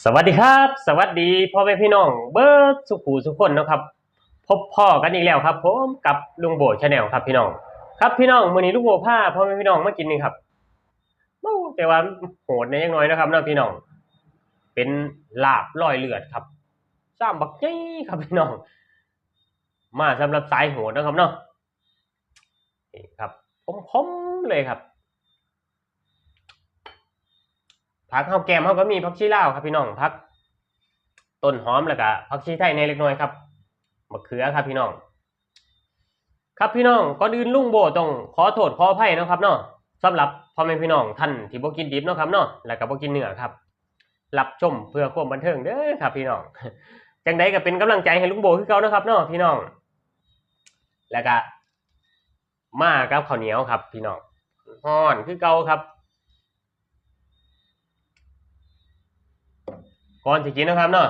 สวัสดีครับ สวัสดีพ่อแม่พี่น้อง เบิร์ดสุขูสุขคนนะครับ พบพ่อกันอีกแล้วครับผมกับลุงโบชาแนลครับพี่น้อง ครับพี่น้องมื้อนี้ลุงโบพาพ่อแม่พี่น้องมากินนี่ครับเมาแต่ว่าโหดในยังน้อยนะครับนะพี่น้อง เป็นลาบลอยเลือดครับซ้ำบักใหญ่ครับพี่น้อง มาสำหรับสายโหดนะครับเนาะนี่ครับคมๆเลยครับ ผักข้าวแกมเขาก็มีผักชีลาวครับพี่น้องผักต้นหอมแล้วก็ผักชีไทยในเล็กน้อยครับมะเขือครับพี่น้อง ครับพี่น้องก่อนอื่นลุงโบต้องขอโทษขออภัยนะครับเนาะสำหรับพ่อแม่พี่น้องท่านที่บ่กินดิบเนาะครับเนาะแล้วก็บ่กินเนื้อครับรับชมเพื่อความบันเทิงเด้อครับพี่น้องจังใดก็เป็นกำลังใจให้ลุงโบคือเก่านะครับเนาะพี่น้อง แล้วก็มากับข้าวเหนียวครับ พี่น้องฮ้อนคือเก่าครับ ก่อนสิกินนะครับเนาะ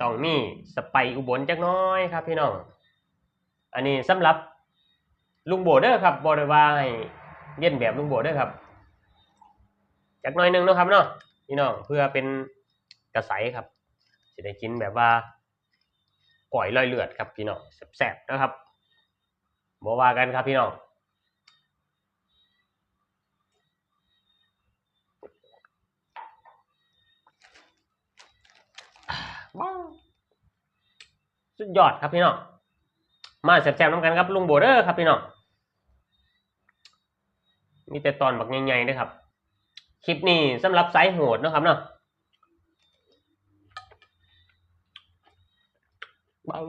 ต้องมีสไปอุบลจักน้อยครับพี่น้อง อันนี้สำหรับลุงโบเด้อครับบ่ได้ว่าให้เลียนแบบลุงโบเด้อครับจักน่อยหนึงนะครับเนาะพี่น้องเพื่อเป็นกระใสครับสิได้กินแบบว่าก่อยลอยเลือดครับพี่น้องแซ่บๆนะครับบ่ว่ากันครับพี่น้อง ว้าว สุดยอดครับพี่น้องมาแซ่บๆน้ำกันครับลุงโบเดอร์ครับพี่น้องมีแต่ตอนบักใหญ่ๆนะครับ คลิปนี้สำหรับสายโหดนะครับเนาะบัง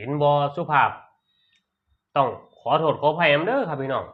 กินบอสุภาพ ต้องขอโทษขออภัยเด้อครับพี่น้อง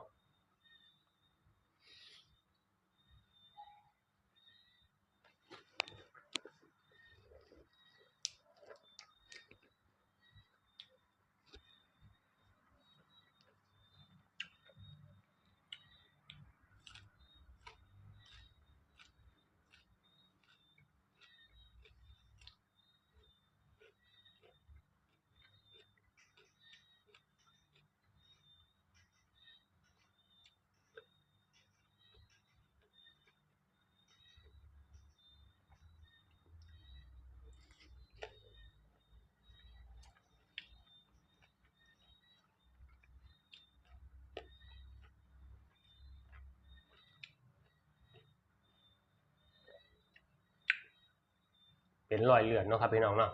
เป็นรอยเลือดเนาะครับพี่น้องเนาะ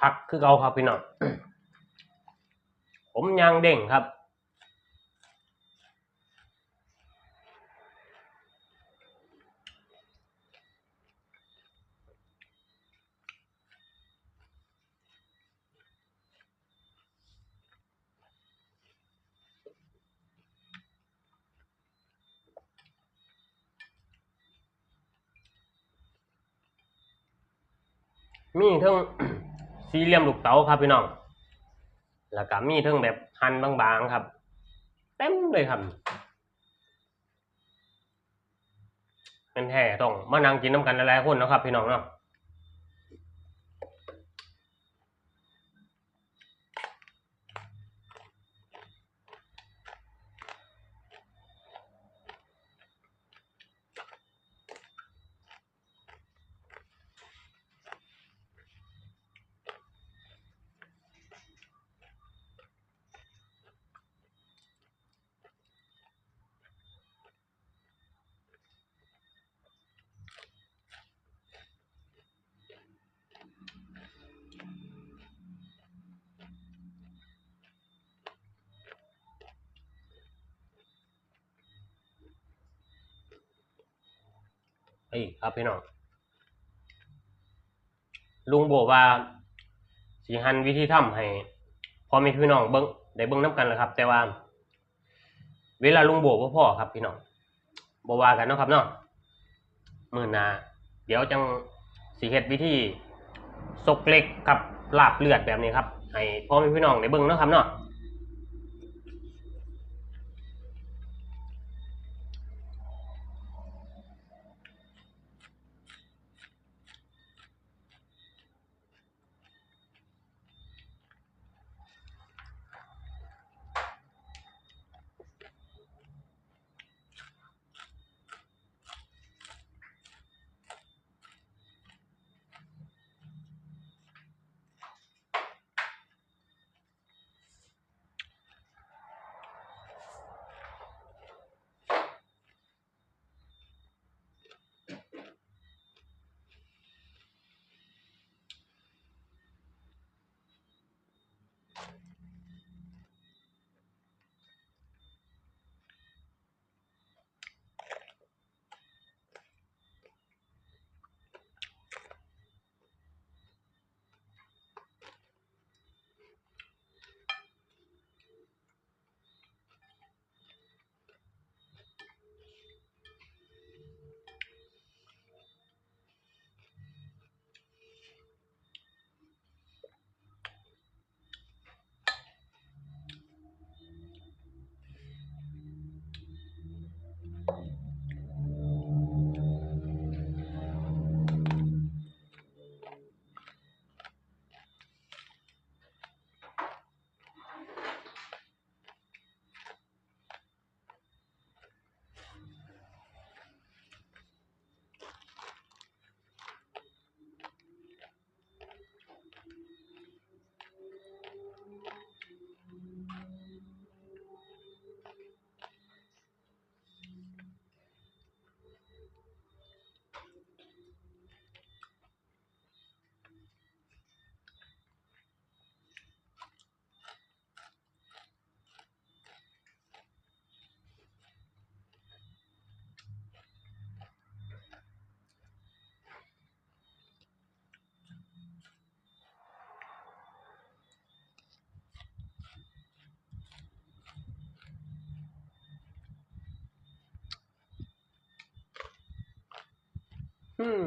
คักคือเขาครับพี่น้องผมยางเด้งครับ มีทั้ง สี่เหลี่ยมลูกเต๋าครับพี่น้อง แล้วก็มีเทั้งแบบหั่นบางๆครับ เต็มเลยครับเป็นแท้ต้องมานั่งกินน้ำกันหลายๆคนนะครับพี่น้องเนาะ เอ้ยครับพี่น้องลุงบอกว่าสีหันวิธีทำให้พอมีพี่น้องเบิ้งได้เบิ้งน้ำกันแหละครับ แต่ว่า เวลาลุงโบกบ่พ่อครับพี่น้องบว่ากันเนาะครับเนาะมือนาเดี๋ยวจังสีเฮ็ดวิธีซกเล็กกับลาบเลือดแบบนี้ครับให้พ่อแม่พี่น้องได้เบิ่งเนาะครับเนาะ อืม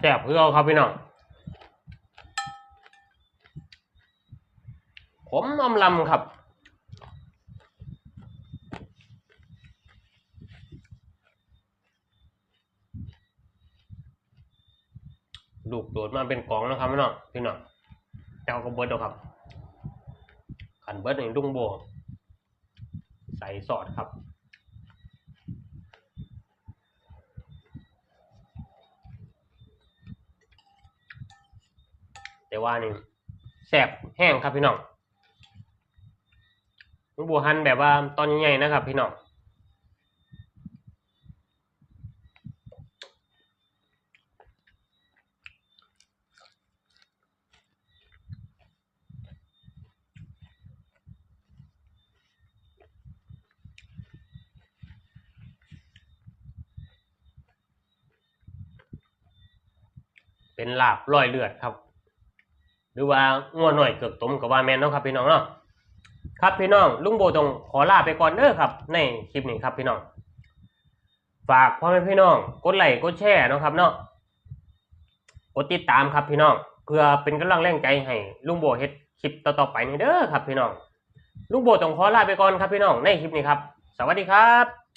แจบเพื่อเอาครับพี่น้องผมอำลำครับ ลูกโดดมาเป็นกองนะครับพี่น้องพี่น้องเจ้าก็เบิร์ดเอาครับขันเบิร์ดในลุงโบใส่สอดครับแต่ว่านี่แสบแห้งครับพี่น้องลุงโบหั่นแบบว่าตอนใหญ่ๆนะครับพี่น้อง เป็นลาบร้อยเลือดครับ หรือว่างัวหน่อยเกือกต้มกับว่าแมนเนาะครับพี่น้องเนาะครับพี่น้องลุงโบต้องขอลาไปก่อนเด้อครับ ในคลิปนี้ครับพี่น้อง ฝากพ่อแม่พี่น้อง กดไลค์กดแชร์เนาะครับเนาะกดติดตามครับพี่น้อง เพื่อเป็นกำลังแรงใจให้ลุงโบเฮ็ดคลิปต่อๆไปนี่เด้อครับพี่น้องลุงโบต้องขอลาไปก่อนครับพี่น้องในคลิปนี้ครับ สวัสดีครับ